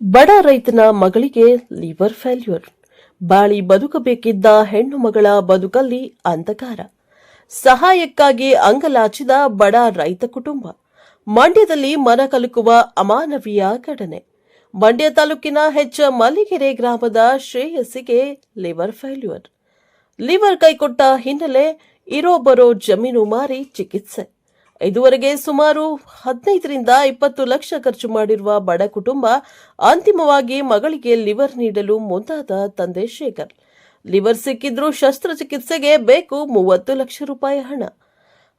ಬಡ ರೈತನ ಮಗಳಿಗೆ ಲಿವರ್ ಫೇಲ್ಯೂರ್ ಬಾಳಿ ಬದುಕಬೇಕಿದ್ದ ಹೆಣ್ಣು ಮಗಳ ಬದುಕಲ್ಲಿ ಅಂಧಕಾರ. ಸಹಾಯಕ್ಕಾಗಿ ಅಂಗಲಾಚಿದ ಬಡ ರೈತ ಕುಟುಂಬ. ಮಂಡ್ಯದಲ್ಲಿ ಮನ ಕಲುಕುವ ಅಮಾನವೀಯ ಘಟನೆ. ಮಂಡ್ಯ ತಾಲೂಕಿನ ಹೆಚ್ ಮಲ್ಲಿಗೆರೆ ಗ್ರಾಮದ ಶ್ರೇಯಸ್ಸಿಗೆ ಲಿವರ್ ಫೇಲ್ಯೂರ್ ಲಿವರ್ ಕೈಕೊಟ್ಟ ಹಿನ್ನೆಲೆ ಇರೋ ಬರೋ ಜಮೀನು ಮಾರಿ ಚಿಕಿತ್ಸೆ. ಇದುವರೆಗೆ ಸುಮಾರು ಹದಿನೈದರಿಂದ ಇಪ್ಪತ್ತು ಲಕ್ಷ ಖರ್ಚು ಮಾಡಿರುವ ಬಡ ಕುಟುಂಬ ಅಂತಿಮವಾಗಿ ಮಗಳಿಗೆ ಲಿವರ್ ನೀಡಲು ಮುಂದಾದ ತಂದೆ ಶೇಖರ್. ಲಿವರ್ ಸಿಕ್ಕಿದ್ರೂ ಶಸ್ತ್ರಚಿಕಿತ್ಸೆಗೆ ಬೇಕು ಮೂವತ್ತು ಲಕ್ಷ ರೂಪಾಯಿ ಹಣ.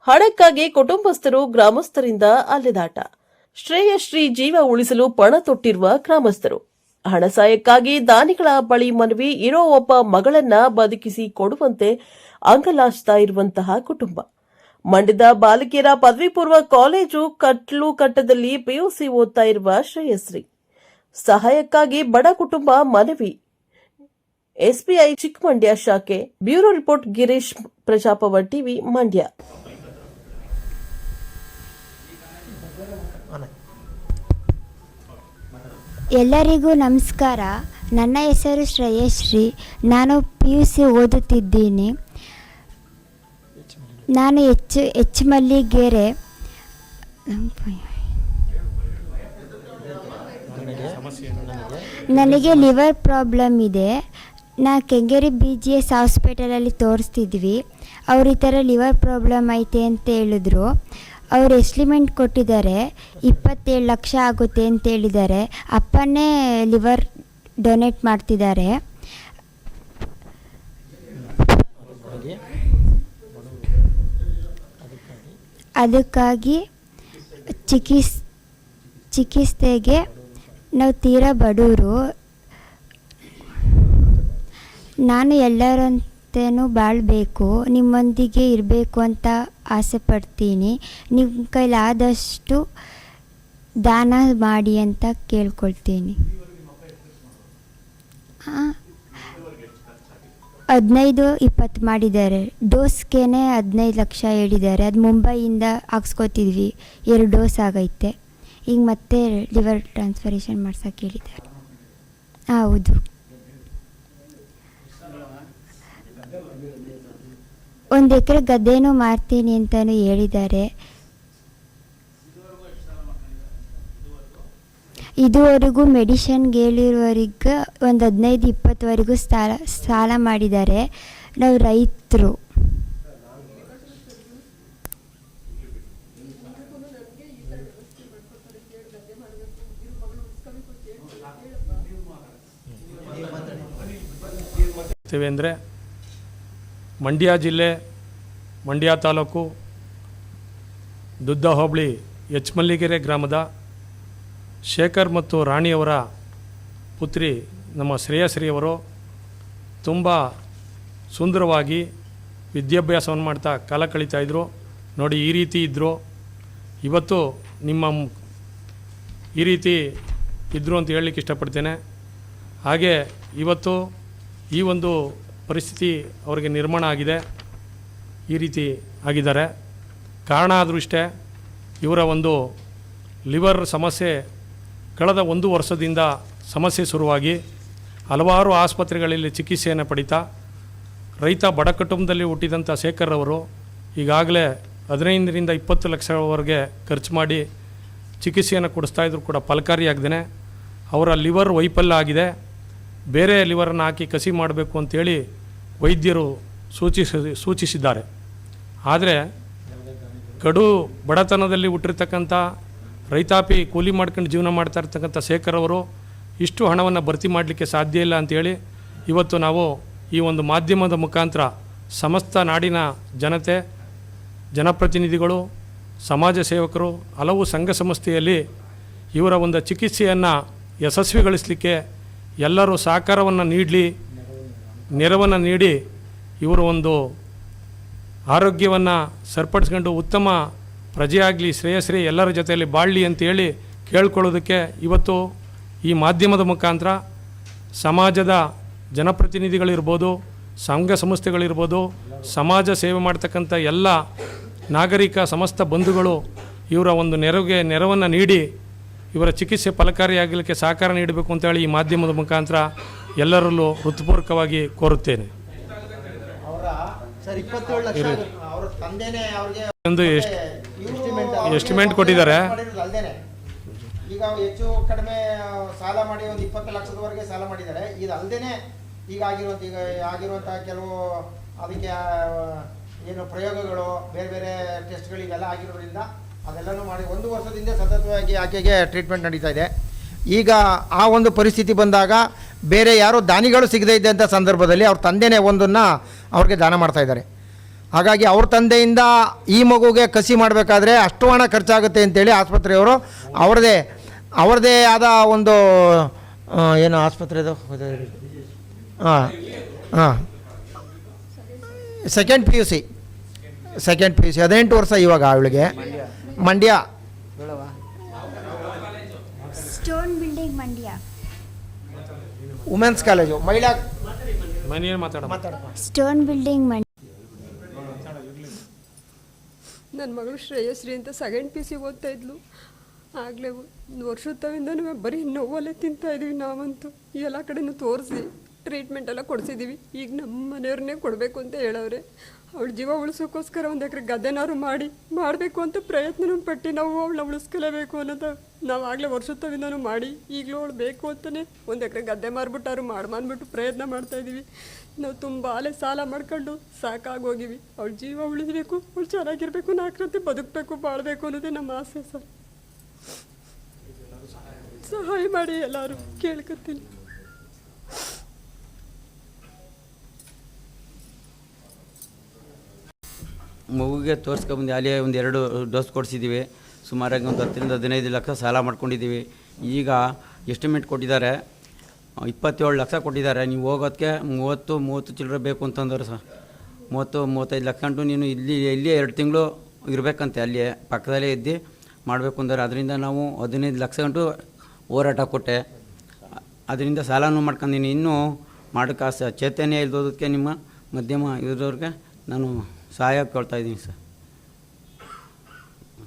ಹಣಕ್ಕಾಗಿ ಕುಟುಂಬಸ್ಥರು ಗ್ರಾಮಸ್ಥರಿಂದ ಅಲೆದಾಟ. ಶ್ರೇಯಶ್ರೀ ಜೀವ ಉಳಿಸಲು ಪಣ ತೊಟ್ಟಿರುವ ಗ್ರಾಮಸ್ಥರು. ಹಣ ಸಹಾಯಕ್ಕಾಗಿ ದಾನಿಗಳ ಬಳಿ ಮನವಿ ಇರೋ ಒಬ್ಬ ಮಗಳನ್ನ ಬದುಕಿಸಿ ಕೊಡುವಂತೆ ಅಂಗಲಾಚ್ತಾ ಇರುವಂತಹ ಕುಟುಂಬ. ಮಂಡ್ಯದ ಬಾಲಕಿಯರ ಪದವಿ ಪೂರ್ವ ಕಾಲೇಜು ಕಟ್ಲು ಕಟ್ಟದಲ್ಲಿ ಪಿಯುಸಿ ಓದ್ತಾ ಇರುವ ಶ್ರೇಯಶ್ರೀ ಸಹಾಯಕ್ಕಾಗಿ ಬಡ ಕುಟುಂಬ ಮನವಿ. ಎಸ್ಬಿಐ ಚಿಕ್ಕಮಂಡ್ಯ ಶಾಖೆ. ಬ್ಯೂರೋ ರಿಪೋರ್ಟ್ ಗಿರೀಶ್, ಪ್ರಜಾಪವ ಟಿವಿ ಮಂಡ್ಯ. ಎಲ್ಲರಿಗೂ ನಮಸ್ಕಾರ. ನನ್ನ ಹೆಸರು ಶ್ರೇಯಶ್ರೀ ನಾನು ಪಿ ಯು ಸಿ ಓದುತ್ತಿದ್ದೀನಿ. ನಾನು ಹೆಚ್ಚು ಹೆಚ್ಚು ಮಲ್ಲಿಗೆರೆ ನನಗೆ ಲಿವರ್ ಪ್ರಾಬ್ಲಮ್ ಇದೆ. ನಾ ಕೆಂಗೇರಿ ಬಿ ಜಿ ಎಸ್ ಹಾಸ್ಪಿಟಲಲ್ಲಿ ತೋರಿಸ್ತಿದ್ವಿ. ಅವ್ರು ಈ ಥರ ಲಿವರ್ ಪ್ರಾಬ್ಲಮ್ ಐತೆ ಅಂತ ಹೇಳಿದ್ರು. ಅವ್ರು ಎಸ್ಟಿಮೇಟ್ ಕೊಟ್ಟಿದ್ದಾರೆ. ಇಪ್ಪತ್ತೇಳು ಲಕ್ಷ ಆಗುತ್ತೆ ಅಂತ ಹೇಳಿದ್ದಾರೆ. ಅಪ್ಪನೇ ಲಿವರ್ ಡೊನೇಟ್ ಮಾಡ್ತಿದ್ದಾರೆ. ಅದಕ್ಕಾಗಿ ಚಿಕಿತ್ಸ ಚಿಕಿತ್ಸೆಗೆ ನಾವು ತೀರ ಬಡವರು ನಾನು ಎಲ್ಲರಂತೆಯೂ ಬಾಳಬೇಕು, ನಿಮ್ಮೊಂದಿಗೆ ಇರಬೇಕು ಅಂತ ಆಸೆ ಪಡ್ತೀನಿ. ನಿಮ್ಮ ಕೈಲಾದಷ್ಟು ದಾನ ಮಾಡಿ ಅಂತ ಕೇಳ್ಕೊಳ್ತೀನಿ. ಹಾಂ? ಹದಿನೈದು ಇಪ್ಪತ್ತು ಮಾಡಿದ್ದಾರೆ. ಡೋಸ್ಗೇನೆ ಹದಿನೈದು ಲಕ್ಷ ಹೇಳಿದ್ದಾರೆ. ಅದು ಮುಂಬೈಯಿಂದ ಹಾಕ್ಸ್ಕೊತಿದ್ವಿ. ಎರಡು ಡೋಸ್ ಆಗೈತೆ. ಈಗ ಮತ್ತೆ ಲಿವರ್ ಟ್ರಾನ್ಸ್ಫರೇಷನ್ ಮಾಡ್ಸೋಕೆ ಹೇಳಿದ್ದಾರೆ. ಹೌದು. ಒಂದು ಎಕರೆ ಗದ್ದೆನೂ ಮಾರ್ತೀನಿ ಅಂತಲೂ ಹೇಳಿದ್ದಾರೆ. ಇದುವರೆಗೂ ಮೆಡಿಷನ್ಗೆ ಹೇಳಿರೋರಿಗೆ ಒಂದು ಹದಿನೈದು, ಇಪ್ಪತ್ತುವರೆಗೂ ಸಾಲ ಸಾಲ ಮಾಡಿದ್ದಾರೆ. ನಾವು ರೈತರು. ಅಂದರೆ ಮಂಡ್ಯ ಜಿಲ್ಲೆ, ಮಂಡ್ಯ ತಾಲೂಕು ದುದ್ದ ಹೋಬಳಿ ಎಚ್ ಮಲ್ಲಿಗೆರೆ ಗ್ರಾಮದ ಶೇಖರ್ ಮತ್ತು ರಾಣಿಯವರ ಪುತ್ರಿ, ನಮ್ಮ ಶ್ರೇಯಶ್ರೀಯವರು ತುಂಬ ಸುಂದರವಾಗಿ ವಿದ್ಯಾಭ್ಯಾಸವನ್ನು ಮಾಡ್ತಾ ಕಾಲ ಇದ್ದರು ನೋಡಿ, ಈ ರೀತಿ ಇದ್ದರು ಇವತ್ತು ನಿಮ್ಮ ಈ ರೀತಿ ಇದ್ದರು ಅಂತ ಹೇಳಲಿಕ್ಕೆ ಇಷ್ಟಪಡ್ತೇನೆ. ಹಾಗೆ ಇವತ್ತು ಈ ಒಂದು ಪರಿಸ್ಥಿತಿ ಅವರಿಗೆ ನಿರ್ಮಾಣ ಆಗಿದೆ. ಈ ರೀತಿ ಆಗಿದ್ದಾರೆ. ಕಾರಣ ಆದರೂ ಇಷ್ಟೇ, ಇವರ ಒಂದು ಲಿವರ್ ಸಮಸ್ಯೆ ಕಳೆದ ಒಂದು ವರ್ಷದಿಂದ ಸಮಸ್ಯೆ ಶುರುವಾಗಿ ಹಲವಾರು ಆಸ್ಪತ್ರೆಗಳಲ್ಲಿ ಚಿಕಿತ್ಸೆಯನ್ನು ಪಡಿತಾ ರೈತ ಬಡ ಕುಟುಂಬದಲ್ಲಿ ಹುಟ್ಟಿದಂಥ ಶೇಖರ್ ಅವರು ಈಗಾಗಲೇ ಹದಿನೈದರಿಂದ ಇಪ್ಪತ್ತು ಲಕ್ಷವರೆಗೆ ಖರ್ಚು ಮಾಡಿ ಚಿಕಿತ್ಸೆಯನ್ನು ಕೊಡಿಸ್ತಾ ಇದ್ರು ಕೂಡ ಫಲಕಾರಿಯಾಗ್ದೇ ಅವರ ಲಿವರ್ ವೈಫಲ್ಯ ಆಗಿದೆ. ಬೇರೆ ಲಿವರನ್ನು ಹಾಕಿ ಕಸಿ ಮಾಡಬೇಕು ಅಂತೇಳಿ ವೈದ್ಯರು ಸೂಚಿಸ, ಸೂಚಿಸಿದ್ದಾರೆ. ಆದರೆ ಕಡು ಬಡತನದಲ್ಲಿ ಹುಟ್ಟಿರ್ತಕ್ಕಂಥ ರೈತಾಪಿ ಕೂಲಿ ಮಾಡ್ಕೊಂಡು ಜೀವನ ಮಾಡ್ತಾ ಇರ್ತಕ್ಕಂಥ ಶೇಖರ್ ಅವರು ಇಷ್ಟು ಹಣವನ್ನು ಭರ್ತಿ ಮಾಡಲಿಕ್ಕೆ ಸಾಧ್ಯ ಇಲ್ಲ ಅಂತೇಳಿ ಇವತ್ತು ನಾವು ಈ ಒಂದು ಮಾಧ್ಯಮದ ಮುಖಾಂತರ ಸಮಸ್ತ ನಾಡಿನ ಜನತೆ, ಜನಪ್ರತಿನಿಧಿಗಳು, ಸಮಾಜ ಸೇವಕರು, ಹಲವು ಸಂಘ ಸಂಸ್ಥೆಯಲ್ಲಿ ಇವರ ಒಂದು ಚಿಕಿತ್ಸೆಯನ್ನು ಯಶಸ್ವಿಗೊಳಿಸಲಿಕ್ಕೆ ಎಲ್ಲರೂ ಸಹಕಾರವನ್ನು ನೀಡಲಿ, ನೆರವನ್ನು ನೀಡಿ ಇವರು ಒಂದು ಆರೋಗ್ಯವನ್ನು ಸರಿಪಡಿಸ್ಕೊಂಡು ಉತ್ತಮ ಪ್ರಜೆಯಾಗಲಿ ಶ್ರೇಯಶ್ರೀ ಎಲ್ಲರ ಜೊತೆಯಲ್ಲಿ ಬಾಳಲಿ ಅಂತೇಳಿ ಕೇಳ್ಕೊಳ್ಳೋದಕ್ಕೆ ಇವತ್ತು ಈ ಮಾಧ್ಯಮದ ಮುಖಾಂತರ ಸಮಾಜದ ಜನಪ್ರತಿನಿಧಿಗಳಿರ್ಬೋದು ಸಂಘ ಸಂಸ್ಥೆಗಳಿರ್ಬೋದು ಸಮಾಜ ಸೇವೆ ಮಾಡ್ತಕ್ಕಂಥ ಎಲ್ಲ ನಾಗರಿಕ ಸಮಸ್ತ ಬಂಧುಗಳು ಇವರ ಒಂದು ನೆರವಿಗೆ ನೆರವನ್ನು ನೀಡಿ ಇವರ ಚಿಕಿತ್ಸೆ ಫಲಕಾರಿಯಾಗಲಿಕ್ಕೆ ಸಹಕಾರ ನೀಡಬೇಕು ಅಂತೇಳಿ ಈ ಮಾಧ್ಯಮದ ಮುಖಾಂತರ ಎಲ್ಲರಲ್ಲೂ ಹೃತ್ಪೂರ್ವಕವಾಗಿ ಕೋರುತ್ತೇನೆ. ಎಂದು ಎಷ್ಟು ಎಸ್ಟಿಮೇಟ್ ಕೊಟ್ಟಿದ್ದಾರೆ. ಈಗ ಹೆಚ್ಚು ಕಡಿಮೆ ಸಾಲ ಮಾಡಿ ಒಂದು ಇಪ್ಪತ್ತು ಲಕ್ಷದವರೆಗೆ ಸಾಲ ಮಾಡಿದ್ದಾರೆ. ಇದು ಅಲ್ಲದೆ ಈಗ ಆಗಿರುವಂತ ಈಗ ಆಗಿರುವಂತಹ ಕೆಲವು ಅದಕ್ಕೆ ಏನು ಪ್ರಯೋಗಗಳು ಬೇರೆ ಬೇರೆ ಟೆಸ್ಟ್ಗಳು ಇವೆಲ್ಲ ಆಗಿರೋದ್ರಿಂದ ಅದೆಲ್ಲನೂ ಮಾಡಿ ಒಂದು ವರ್ಷದಿಂದ ಸತತವಾಗಿ ಆಕೆಗೆ ಟ್ರೀಟ್ಮೆಂಟ್ ನಡೀತಾ ಇದೆ. ಈಗ ಆ ಒಂದು ಪರಿಸ್ಥಿತಿ ಬಂದಾಗ ಬೇರೆ ಯಾರೋ ದಾನಿಗಳು ಸಿಗದೇ ಇದ್ದಂಥ ಸಂದರ್ಭದಲ್ಲಿ ಅವ್ರ ತಂದೆನೇ ಒಂದನ್ನು ಅವ್ರಿಗೆ ದಾನ ಮಾಡ್ತಾ ಇದ್ದಾರೆ. ಹಾಗಾಗಿ ಅವ್ರ ತಂದೆಯಿಂದ ಈ ಮಗುಗೆ ಕಸಿ ಮಾಡಬೇಕಾದ್ರೆ ಅಷ್ಟು ಹಣ ಖರ್ಚಾಗುತ್ತೆ ಅಂತೇಳಿ ಆಸ್ಪತ್ರೆಯವರು ಅವ್ರದ್ದೇ ಅವ್ರದ್ದೇ ಆದ ಒಂದು ಏನು ಆಸ್ಪತ್ರೆದು ಹಾಂ ಹಾಂ second P U C second P U C ಹದಿನೆಂಟು ವರ್ಷ ಇವಾಗ ಅವಳಿಗೆ. Mandya. Stone building Mandya. Women's college ಮಹಿಳಾ ಮನೆಯೇ ಮಾತಾಡ ಸ್ಟೋನ್ ಬಿಲ್ಡಿಂಗ್ ಮಂಡ್ಯ. ನನ್ನ ಮಗಳು ಶ್ರೇಯಶ್ರೀ ಅಂತ ಸೆಕೆಂಡ್ ಪಿ ಸಿ ಓದ್ತಾ ಇದ್ಲು. ಆಗಲೇ ಒಂದು ವರ್ಷದ ತವಿಂದನೂ ಬರೀ ನೋವಲ್ಲೇ ತಿಂತಾ ಇದೀವಿ ನಾವಂತೂ. ಎಲ್ಲ ಕಡೆನೂ ತೋರಿಸಿ ಟ್ರೀಟ್ಮೆಂಟ್ ಎಲ್ಲ ಕೊಡಿಸಿದ್ದೀವಿ ಈಗ ನಮ್ಮ ಮನೆಯವ್ರನ್ನೇ ಕೊಡಬೇಕು ಅಂತ ಹೇಳವ್ರೆ. ಅವಳು ಜೀವ ಉಳಿಸೋಕ್ಕೋಸ್ಕರ ಒಂದು ಎಕರೆ ಗದ್ದೆನಾದ್ರು ಮಾಡಿ, ಮಾಡಬೇಕು ಅಂತ ಪ್ರಯತ್ನನೂ ಪಟ್ಟು ನಾವು ಅವಳನ್ನ ಉಳಿಸ್ಕೊಳ್ಳೇಬೇಕು ಅನ್ನೋದು. ನಾವು ಆಗಲೇ ವರ್ಷದ ಮಾಡಿ, ಈಗಲೂ ಅವಳು ಬೇಕು ಅಂತಲೇ ಒಂದು ಎಕರೆ ಗದ್ದೆ ಮಾರ್ಬಿಟ್ಟಾರು ಮಾಡಿ ಮಾಡ್ಬಿಟ್ಟು ಪ್ರಯತ್ನ ಮಾಡ್ತಾ ಇದ್ದೀವಿ ನಾವು ತುಂಬ ಅಲೆ ಸಾಲ ಮಾಡ್ಕೊಂಡು ಸಾಕಾಗೋಗಿವಿ. ಅವಳ ಜೀವ ಉಳಿಸ್ಬೇಕು, ಅವಳು ಚೆನ್ನಾಗಿರಬೇಕು, ನಾಲ್ಕರಂತೆ ಬದುಕಬೇಕು, ಬಾಳಬೇಕು ಅನ್ನೋದೇ ನಮ್ಮ ಆಸೆ ಸರ್. ಸಹಾಯ ಮಾಡಿ ಎಲ್ಲರೂ ಕೇಳ್ಕೊತೀನಿ ಮಗುಗೆ ತೋರಿಸ್ಕೊಂಬಂದು ಅಲ್ಲಿ ಒಂದು ಎರಡು ಡೋಸ್ ಕೊಡಿಸಿದ್ದೀವಿ ಸುಮಾರಾಗಿ ಒಂದು ಹತ್ತರಿಂದ ಹದಿನೈದು ಲಕ್ಷ ಸಾಲ ಮಾಡ್ಕೊಂಡಿದ್ದೀವಿ. ಈಗ ಎಸ್ಟಿಮೇಟ್ ಕೊಟ್ಟಿದ್ದಾರೆ. ಇಪ್ಪತ್ತೇಳು ಲಕ್ಷ ಕೊಟ್ಟಿದ್ದಾರೆ. ನೀವು ಹೋಗೋದಕ್ಕೆ ಮೂವತ್ತು ಮೂವತ್ತು ಚಿಲ್ಲರೆ ಬೇಕು ಅಂತಂದರು ಸರ್. ಮೂವತ್ತು, ಮೂವತ್ತೈದು ಲಕ್ಷ ಅಂಟು ನೀನು ಇಲ್ಲಿ ಇಲ್ಲಿ ಎರಡು ತಿಂಗಳು ಇರಬೇಕಂತೆ ಅಲ್ಲಿ ಪಕ್ಕದಲ್ಲೇ ಇದ್ದು ಮಾಡಬೇಕು ಅಂದರೆ ಅದರಿಂದ ನಾವು ಹದಿನೈದು ಲಕ್ಷ ಗಂಟು ಹೋರಾಟ ಕೊಟ್ಟೆ. ಅದರಿಂದ ಸಾಲನೂ ಮಾಡ್ಕೊಂಡಿನಿ. ಇನ್ನೂ ಮಾಡೋಕ್ಕೆ ಚೈತನ್ಯ ಇಲ್ದೋದಕ್ಕೆ ನಿಮ್ಮ ಮಧ್ಯಮ ಇರೋರಿಗೆ ನಾನು ಸಹಾಯ ಕೇಳ್ತಾ ಇದ್ದೀನಿ ಸರ್.